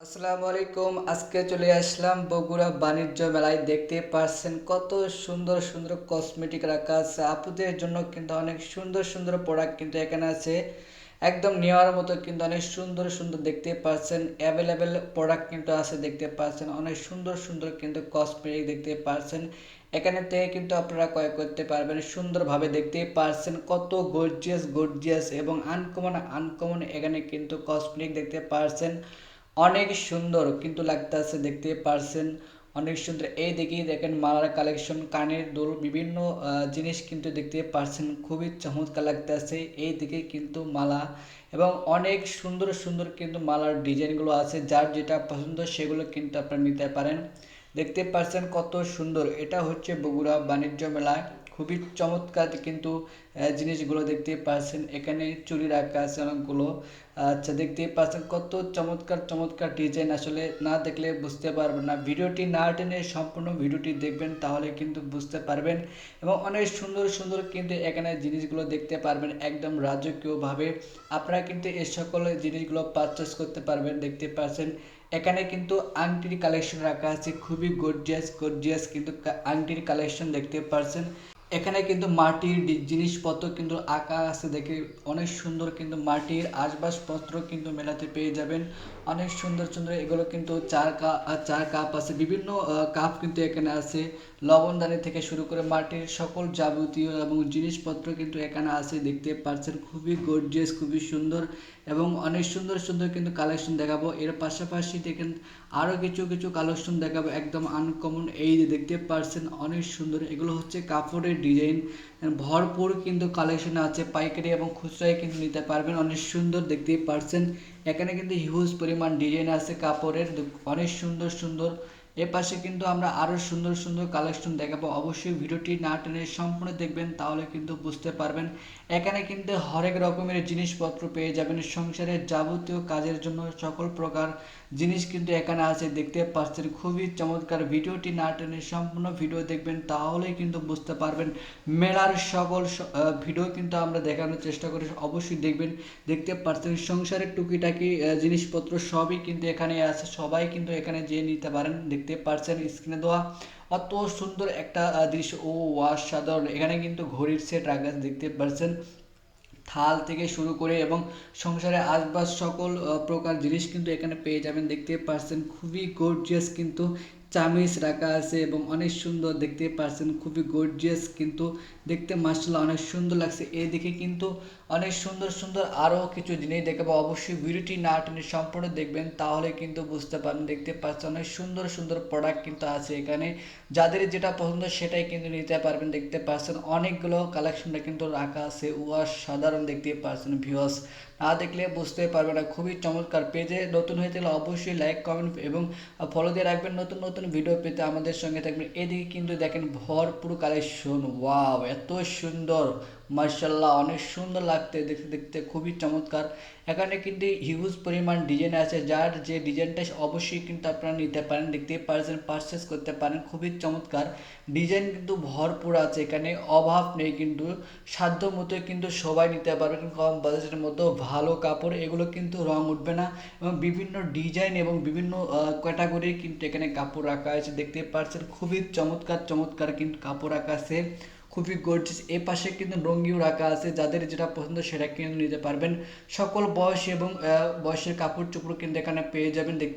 আসসালামু আলাইকুম। আজকে চলে আসলাম বগুড়া বাণিজ্য মেলায়। দেখতে পাচ্ছেন কত সুন্দর সুন্দর কসমেটিক রাখা আছে। আপুদের জন্য কিন্তু অনেক সুন্দর সুন্দর প্রোডাক্ট কিন্তু এখানে আছে। একদম নেওয়ার মতো কিন্তু অনেক সুন্দর সুন্দর দেখতে পাচ্ছেন অ্যাভেলেবেল প্রোডাক্ট কিন্তু আছে দেখতে পাচ্ছেন অনেক সুন্দর সুন্দর কিন্তু কসমেটিক দেখতে পাচ্ছেন এখানে থেকে কিন্তু আপনারা ক্রয় করতে পারবেন। সুন্দরভাবে দেখতে পাচ্ছেন কত গর্জিয়াস গর্জিয়াস এবং আনকমন আনকমন এখানে কিন্তু কসমেটিক দেখতে পাচ্ছেন অনেক সুন্দর কিন্তু লাগতেছে দেখতে পারছেন। অনেক সুন্দর। এই দিকেই দেখেন মালার কালেকশন কানের দুল, বিভিন্ন জিনিস কিন্তু দেখতে পারছেন। খুবই চমৎকার লাগতেছে। এই দিকে কিন্তু মালা এবং অনেক সুন্দর সুন্দর কিন্তু মালার ডিজাইনগুলো আছে। যার যেটা পছন্দ সেগুলো কিন্তু আপনারা নিতে পারেন। দেখতে পারছেন কত সুন্দর। এটা হচ্ছে বগুড়া বাণিজ্য মেলা। খুবই চমৎকার কিন্তু জিনিসগুলো দেখতে পাচ্ছেন এখানে চুরি রাখা আছে অনেকগুলো। আচ্ছা দেখতে পাচ্ছেন কত চমৎকার চমৎকার ডিজাইন আসলে না দেখলে বুঝতে পারবেন না। ভিডিওটি না টেনে সম্পূর্ণ ভিডিওটি দেখবেন, তাহলে কিন্তু বুঝতে পারবেন এবং অনেক সুন্দর সুন্দর কিন্তু এখানে জিনিসগুলো দেখতে পারবেন একদম রাজকীয়ভাবে। আপনারা কিন্তু এই সকল জিনিসগুলো পারচেস করতে পারবেন, দেখতে পাচ্ছেন। এখানে কিন্তু আংটির কালেকশন রাখা আছে, খুবই গর্জিয়াস গর্জিয়াস কিন্তু আংটির কালেকশন দেখতে পাচ্ছেন এখানে কিন্তু মাটির জিনিসপত্র কিন্তু আঁকা আছে দেখে অনেক সুন্দর কিন্তু মাটির আসবাবপত্র কিন্তু মেলাতে পেয়ে যাবেন। অনেক সুন্দর সুন্দর এগুলো কিন্তু চার কাপ চার কাপ আছে। বিভিন্ন কাপ কিন্তু এখানে আছে। লবণদানি থেকে শুরু করে মাটির সকল যাবতীয় এবং জিনিসপত্র কিন্তু এখানে আছে। দেখতে পাচ্ছেন খুবই গর্জিয়াস খুবই সুন্দর এবং অনেক সুন্দর সুন্দর কিন্তু কালেকশন দেখাবো। এর পাশাপাশি দেখেন আরও কিছু কিছু কালেকশন দেখাবো। একদম আনকমন এই দেখতে পাচ্ছেন অনেক সুন্দর। এগুলো হচ্ছে কাপড়ের ডিজাইন ভরপুর কিন্তু কালেকশন আছে, পাইকারি এবং খুচরায় কিন্তু নিতে পারবেন। অনেক সুন্দর দেখতেই পারছেন। এখানে কিন্তু হিউজ পরিমাণ ডিজাইন আছে কাপড়ের। অনেক সুন্দর সুন্দর। এ পাশে কিন্তু আমরা আরও সুন্দর সুন্দর কালেকশন দেখাবো। অবশ্যই ভিডিওটি না টেনে সম্পূর্ণ দেখবেন, তাহলে কিন্তু বুঝতে পারবেন। এখানে কিন্তু হরেক রকমের জিনিসপত্র পেয়ে যাবেন। সংসারের যাবতীয় কাজের জন্য সকল প্রকার জিনিস কিন্তু এখানে আছে, দেখতে পাচ্ছেন, খুবই চমৎকার ভিডিওটি না টেনে সম্পূর্ণ ভিডিও দেখবেন, তাহলেই কিন্তু বুঝতে পারবেন। মেলার সকল ভিডিও কিন্তু আমরা দেখানোর চেষ্টা করি, অবশ্যই দেখবেন, দেখতে পাচ্ছেন, সংসারের টুকিটাকি জিনিসপত্র সবই কিন্তু এখানে আছে, সবাই কিন্তু এখানে যেয়ে নিতে পারেন, দেখতে পাচ্ছেন স্ক্রিনে দেওয়া অত সুন্দর একটা দৃশ্য, ও অসাধারণ এখানে কিন্তু ঘড়ির সেট রাখা দেখতে পাচ্ছেন। থাল থেকে শুরু করে এবং সংসারে আসবাস সকল প্রকার জিনিস কিন্তু এখানে পেয়ে যাবেন। দেখতে পাচ্ছেন, খুবই গর্জিয়াস কিন্তু চামিচ রাখা আছে এবং অনেক সুন্দর দেখতে পাচ্ছেন, খুবই গর্জিয়াস কিন্তু দেখতে মার্শাল্লাহ অনেক সুন্দর লাগছে। এদিকে কিন্তু অনেক সুন্দর সুন্দর আরও কিছু জিনিস দেখাবো। অবশ্যই ভিডিওটি না টেনে সম্পূর্ণ দেখবেন, তাহলে কিন্তু বুঝতে পারবেন, দেখতে পাচ্ছেন অনেক সুন্দর সুন্দর প্রোডাক্ট কিন্তু আছে এখানে। যাদের যেটা পছন্দ সেটাই কিন্তু নিতে পারবেন, দেখতে পাচ্ছেন অনেকগুলো কালেকশনটা কিন্তু রাখা আছে। উহা সাধারণ দেখতে পাচ্ছেন ভিউয়ার্স না দেখলে বুঝতে পারবে না, খুবই চমৎকার। পেজে নতুন হয়ে থাকলে অবশ্যই লাইক কমেন্ট এবং ফলো দিয়ে রাখবেন। নতুন নতুন ভিডিও পেতে আমাদের সঙ্গে থাকবেন। এদিকে কিন্তু দেখেন ভরপুর কালেকশন। ওয়াও এত সুন্দর। মার্শাল্লাহ অনেক সুন্দর লাগতে, দেখতে দেখতে খুবই চমৎকার। এখানে কিন্তু হিউজ পরিমাণ ডিজাইন আছে, যার যে ডিজাইনটা অবশ্যই কিন্তু আপনারা নিতে পারেন, দেখতেই পারছেন পারচেস করতে পারেন, খুবই চমৎকার। ডিজাইন কিন্তু ভরপুর আছে, এখানে অভাব নেই কিন্তু, সাধ্য মতো কিন্তু সবাই নিতে পারবেন কম বাজেটের মতো ভালো কাপড়, এগুলো কিন্তু রং উঠবে না। এবং বিভিন্ন ডিজাইন এবং বিভিন্ন ক্যাটাগরির কিন্তু এখানে কাপড় রাখা আছে দেখতে পাচ্ছেন খুবই চমৎকার চমৎকার কিন্তু কাপড় রাখা আছে। খুবই গর্জিস এ পাশে কিন্তু রঙ্গিও রাখা আছে, যাদের যেটা পছন্দ সেটা কিনে নিতে পারবেন। সকল বয়স এবং বয়সের কাপড় চোপড় কিন্তু এখানে পেয়ে যাবেন। দেখতে